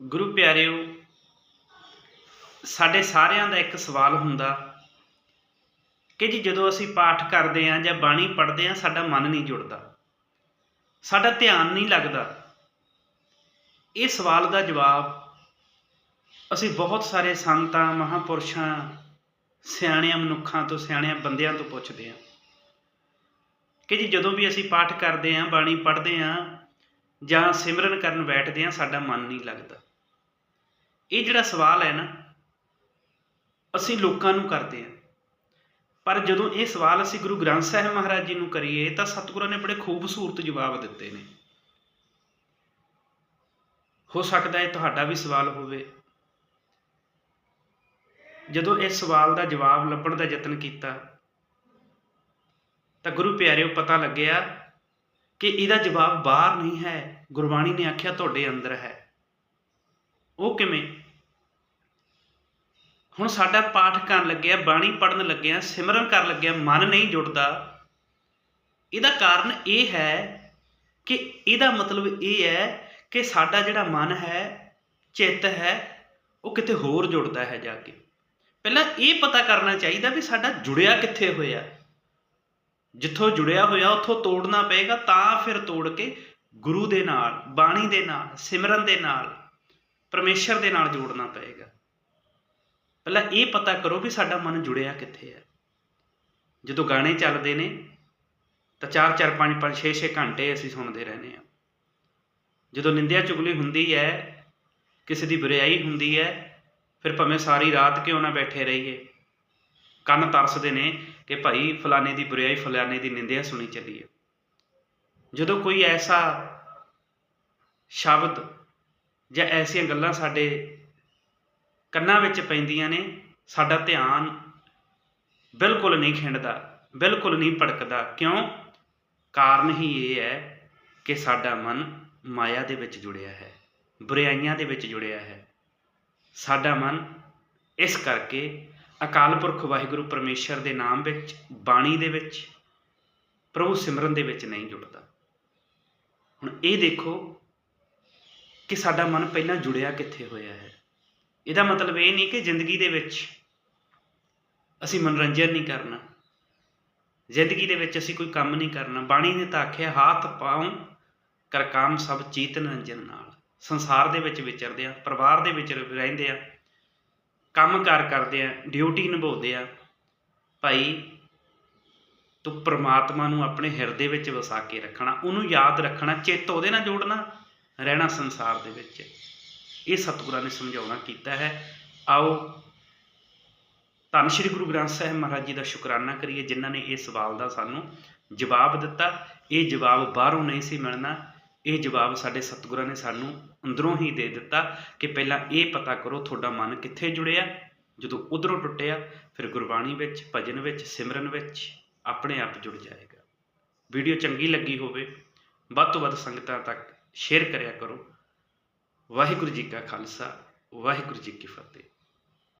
ਗੁਰੂ ਪਿਆਰਿਓ, ਸਾਡੇ ਸਾਰਿਆਂ ਦਾ ਇੱਕ ਸਵਾਲ ਹੁੰਦਾ ਕਿ ਜੀ ਜਦੋਂ ਅਸੀਂ ਪਾਠ ਕਰਦੇ ਆਂ ਜਾਂ ਬਾਣੀ ਪੜ੍ਹਦੇ ਆਂ ਸਾਡਾ ਮਨ ਨਹੀਂ ਜੁੜਦਾ, ਸਾਡਾ ਧਿਆਨ ਨਹੀਂ ਲੱਗਦਾ। ਇਹ ਸਵਾਲ ਦਾ ਜਵਾਬ ਅਸੀਂ ਬਹੁਤ ਸਾਰੇ ਸੰਤਾਂ ਮਹਾਪੁਰਸ਼ਾਂ, ਸਿਆਣਿਆਂ, ਮਨੁੱਖਾਂ ਤੋਂ, ਸਿਆਣਿਆਂ ਬੰਦਿਆਂ ਤੋਂ ਪੁੱਛਦੇ ਆਂ ਕਿ ਜੀ ਜਦੋਂ ਵੀ ਅਸੀਂ ਪਾਠ ਕਰਦੇ ਆਂ ਬਾਣੀ ਪੜ੍ਹਦੇ ਆਂ ਜਾਂ ਸਿਮਰਨ ਕਰਨ ਬੈਠਦੇ ਆਂ ਸਾਡਾ ਮਨ ਨਹੀਂ ਲੱਗਦਾ। ਇਹ ਜਿਹੜਾ ਸਵਾਲ ਹੈ ਨਾ, ਅਸੀਂ ਲੋਕਾਂ ਨੂੰ ਕਰਦੇ ਆਂ ਪਰ ਜਦੋਂ ਇਹ ਸਵਾਲ ਅਸੀਂ ਗੁਰੂ ਗ੍ਰੰਥ ਸਾਹਿਬ ਮਹਾਰਾਜ ਜੀ ਨੂੰ ਕਰੀਏ, ਤਾਂ ਸਤਿਗੁਰਾਂ ਨੇ ਬੜੇ ਖੂਬਸੂਰਤ ਜਵਾਬ ਦਿੱਤੇ ਨੇ। ਹੋ ਸਕਦਾ ਹੈ ਤੁਹਾਡਾ ਵੀ ਸਵਾਲ ਹੋਵੇ। ਜਦੋਂ ਇਸ ਸਵਾਲ ਦਾ ਜਵਾਬ ਲੱਭਣ ਦਾ ਯਤਨ ਕੀਤਾ, ਤਾਂ ਗੁਰੂ ਪਿਆਰਿਓ, ਪਤਾ ਲੱਗਿਆ ਕਿ ਇਹਦਾ ਜਵਾਬ ਬਾਹਰ ਨਹੀਂ ਹੈ, ਗੁਰਬਾਣੀ ਨੇ ਆਖਿਆ ਤੁਹਾਡੇ ਅੰਦਰ ਹੈ। ਉਹ ਕਿਵੇਂ? ਹੁਣ ਸਾਡਾ ਪਾਠ ਕਰਨ ਲੱਗਿਆ, ਬਾਣੀ ਪੜਨ ਲੱਗਿਆ, ਸਿਮਰਨ ਕਰਨ ਲੱਗਿਆ, ਮਨ ਨਹੀਂ ਜੁੜਦਾ। ਇਹਦਾ ਕਾਰਨ ਇਹ ਹੈ ਕਿ ਇਹਦਾ ਮਤਲਬ ਇਹ ਹੈ ਕਿ ਸਾਡਾ ਜਿਹੜਾ ਮਨ ਹੈ, ਚਿੱਤ ਹੈ, ਉਹ ਕਿਤੇ ਹੋਰ ਜੁੜਦਾ ਹੈ ਜਾ ਕੇ। ਪਹਿਲਾਂ ਇਹ ਪਤਾ ਕਰਨਾ ਚਾਹੀਦਾ ਵੀ ਸਾਡਾ ਜੁੜਿਆ ਕਿੱਥੇ ਹੋਇਆ। ਜਿੱਥੋਂ ਜੁੜਿਆ ਹੋਇਆ, ਉੱਥੋਂ ਤੋੜਨਾ ਪਏਗਾ, ਤਾਂ ਫਿਰ ਤੋੜ ਕੇ ਗੁਰੂ ਦੇ ਨਾਲ, ਬਾਣੀ ਦੇ ਨਾਲ, ਸਿਮਰਨ ਦੇ ਨਾਲ, ਪਰਮੇਸ਼ਰ ਦੇ ਨਾਲ ਜੋੜਨਾ ਪਏਗਾ। ਪਹਿਲਾਂ ਇਹ ਪਤਾ ਕਰੋ ਵੀ ਸਾਡਾ ਮਨ ਜੁੜਿਆ ਕਿੱਥੇ ਹੈ। ਜਦੋਂ ਗਾਣੇ ਚੱਲਦੇ ਨੇ, ਤਾਂ 4 4 5 5 6 6 ਘੰਟੇ ਅਸੀਂ ਸੁਣਦੇ ਰਹਿੰਦੇ ਆ ਜਦੋਂ ਨਿੰਦਿਆ ਚੁਗਲੀ ਹੁੰਦੀ ਹੈ, ਕਿਸੇ ਦੀ ਬੁਰਾਈ ਹੁੰਦੀ ਹੈ, ਫਿਰ ਭਾਵੇਂ ਸਾਰੀ ਰਾਤ ਕਿਉਂ ਨਾ ਬੈਠੇ ਰਹੀਏ ਕੰਨ ਤਰਸਦੇ ਨੇ ਕਿ ਭਾਈ ਫਲਾਣੇ ਦੀ ਬੁਰਾਈ ਫਲਾਣੇ ਦੀ ਨਿੰਦਿਆ ਸੁਣੀ ਚੱਲੀਏ ਜਦੋਂ ਕੋਈ ਐਸਾ ਸ਼ਬਦ ਜਾਂ ਐਸੀਆਂ ਗੱਲਾਂ ਸਾਡੇ ਕੰਨਾਂ ਵਿੱਚ ਪੈਂਦੀਆਂ ਨੇ, ਸਾਡਾ ਧਿਆਨ ਬਿਲਕੁਲ ਨਹੀਂ ਖਿੰਡਦਾ, ਬਿਲਕੁਲ ਨਹੀਂ ਭੜਕਦਾ, ਕਿਉਂ? ਕਾਰਨ ਹੀ ਇਹ ਹੈ ਕਿ ਸਾਡਾ ਮਨ ਮਾਇਆ ਦੇ ਵਿੱਚ ਜੁੜਿਆ ਹੈ ਬੁਰਾਈਆਂ ਦੇ ਵਿੱਚ ਜੁੜਿਆ ਹੈ। ਸਾਡਾ ਮਨ ਇਸ ਕਰਕੇ ਅਕਾਲ ਪੁਰਖ ਵਾਹਿਗੁਰੂ ਪਰਮੇਸ਼ਰ ਦੇ ਨਾਮ ਵਿੱਚ, ਬਾਣੀ ਦੇ ਵਿੱਚ, ਪ੍ਰਭੂ ਸਿਮਰਨ ਦੇ ਵਿੱਚ ਨਹੀਂ ਜੁੜਦਾ। ਹੁਣ ਇਹ ਦੇਖੋ ਕਿ ਸਾਡਾ ਮਨ ਪਹਿਲਾਂ ਜੁੜਿਆ ਕਿੱਥੇ ਹੋਇਆ ਹੈ। ਇਹਦਾ ਮਤਲਬ ਇਹ ਨਹੀਂ ਕਿ ਜ਼ਿੰਦਗੀ ਦੇ ਵਿੱਚ ਅਸੀਂ ਮਨੋਰੰਜਨ ਨਹੀਂ ਕਰਨਾ। ਜ਼ਿੰਦਗੀ ਦੇ ਵਿੱਚ ਅਸੀਂ ਕੋਈ ਕੰਮ ਨਹੀਂ ਕਰਨਾ। ਬਾਣੀ ਨੇ ਤਾਂ ਆਖਿਆ, ਹਾਥ ਪਾਉ ਕਰ ਕਾਮ ਸਭ ਚੀਤ ਨਿਰੰਜਨ ਨਾਲ। ਸੰਸਾਰ ਦੇ ਵਿੱਚ ਵਿਚਰਦੇ ਆ, ਪਰਿਵਾਰ ਦੇ ਵਿੱਚ ਰਹਿੰਦੇ ਆ ਕੰਮ ਕਾਰ ਕਰਦੇ ਆ ਡਿਊਟੀ ਨਿਭਾਉਂਦੇ ਆ, ਭਾਈ ਤੂੰ ਪ੍ਰਮਾਤਮਾ ਨੂੰ ਆਪਣੇ ਹਿਰਦੇ ਵਿੱਚ ਵਸਾ ਕੇ ਰੱਖਣਾ, ਉਹਨੂੰ ਯਾਦ ਰੱਖਣਾ, ਚਿੱਤ ਉਹਦੇ ਨਾਲ ਜੋੜਨਾ, ਰਹਿਣਾ ਸੰਸਾਰ ਦੇ ਵਿੱਚ। ਇਹ ਸਤਿਗੁਰਾਂ ਨੇ ਸਮਝਾਉਣਾ ਕੀਤਾ ਹੈ। ਆਓ, ਧੰਨ ਸ਼੍ਰੀ ਗੁਰੂ ਗ੍ਰੰਥ ਸਾਹਿਬ ਮਹਾਰਾਜ ਜੀ ਦਾ ਸ਼ੁਕਰਾਨਾ ਕਰੀਏ, ਜਿਨ੍ਹਾਂ ਨੇ ਇਹ ਸਵਾਲ ਦਾ ਸਾਨੂੰ ਜਵਾਬ ਦਿੱਤਾ। ਇਹ ਜਵਾਬ ਬਾਹਰੋਂ ਨਹੀਂ ਸੀ ਮਿਲਣਾ। ਇਹ ਜਵਾਬ ਸਾਡੇ ਸਤਿਗੁਰਾਂ ਨੇ ਸਾਨੂੰ ਅੰਦਰੋਂ ਹੀ ਦੇ ਦਿੱਤਾ ਕਿ ਪਹਿਲਾਂ ਇਹ ਪਤਾ ਕਰੋ ਤੁਹਾਡਾ ਮਨ ਕਿੱਥੇ ਜੁੜਿਆ, ਜਦੋਂ ਉਧਰੋਂ ਟੁੱਟਿਆ, ਫਿਰ ਗੁਰਬਾਣੀ ਵਿੱਚ, ਭਜਨ ਵਿੱਚ, ਸਿਮਰਨ ਵਿੱਚ ਆਪਣੇ ਆਪ ਜੁੜ ਜਾਏਗਾ। ਵੀਡੀਓ ਚੰਗੀ ਲੱਗੀ ਹੋਵੇ, ਵੱਧ ਤੋਂ ਵੱਧ ਸੰਗਤਾਂ ਤੱਕ ਸ਼ੇਅਰ ਕਰਿਆ ਕਰੋ। ਵਾਹਿਗੁਰੂ ਜੀ ਕਾ ਖਾਲਸਾ, ਵਾਹਿਗੁਰੂ ਜੀ ਕੀ ਫਤਿਹ।